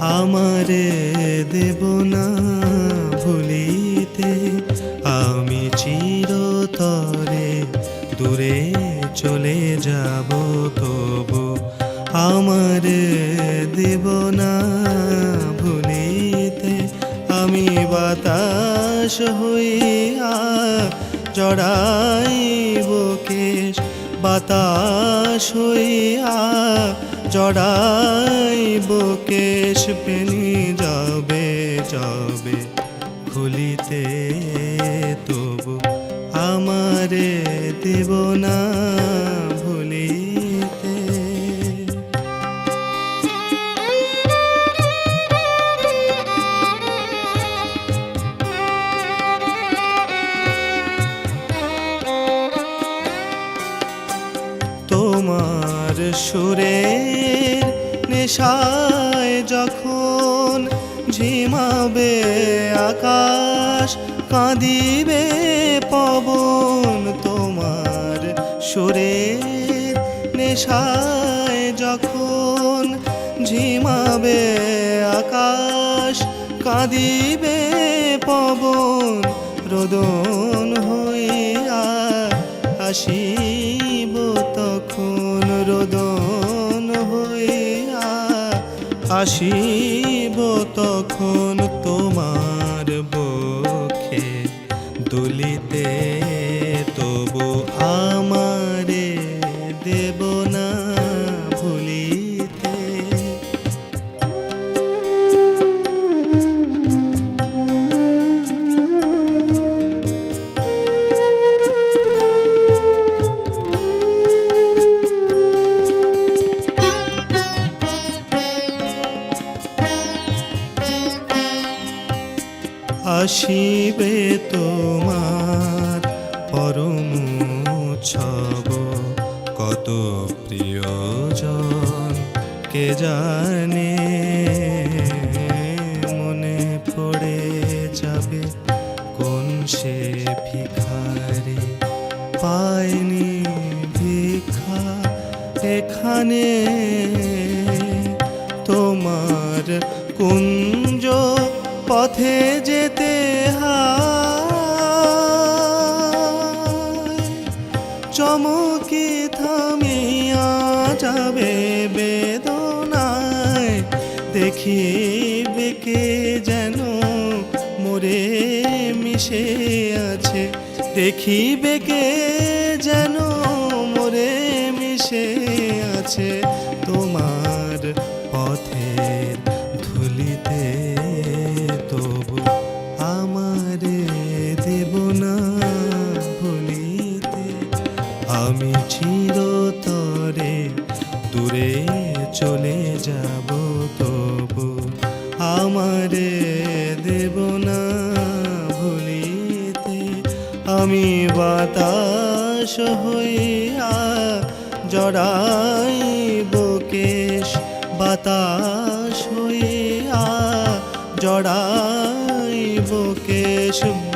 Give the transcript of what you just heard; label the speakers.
Speaker 1: আমারে দেব না ভুলিতে। আমি চিরতরে দূরে চলে যাব তবু। আমারে দেব না ভুলিতে। আমি বাতাস হইয়া চড়াইব কেশ। বাতাস হইয়া জড়াইব কেশ পেনি যাবে যাবে খুলিতে তবু আমারে দেব না। তোমার সুরের নেশায় যখন ঝিমাবে আকাশ, কাঁদিবে পবন তোমার সুরের নেশায় যখন ঝিমাবে আকাশ, কাঁদিবে পবন রোদন হইয়া তখন রোদন হইয়া আসিব তখন তোমার বক্ষে দুলিতে আসিবে তোমার পরম ছব কত প্রিয়জন, কে জানে মনে পড়ে যাবে কোন সে ভিখারি? পায়নি ভিক্ষা এখানে তোমার কুঞ্জ পথে যেতে চমকে থামিয়া যাবে বেদনায়, দেখিবে কে যেন মোরে মিশে আছে। দেখিবে কে যেন মোরে মিশে আছে তোমার চলে যাব তবু। আমারে দেব না ভুলিতে। আমি বাতাস হইয়া জড়াই কেশ বাতাস হইয়া জড়াই কেশ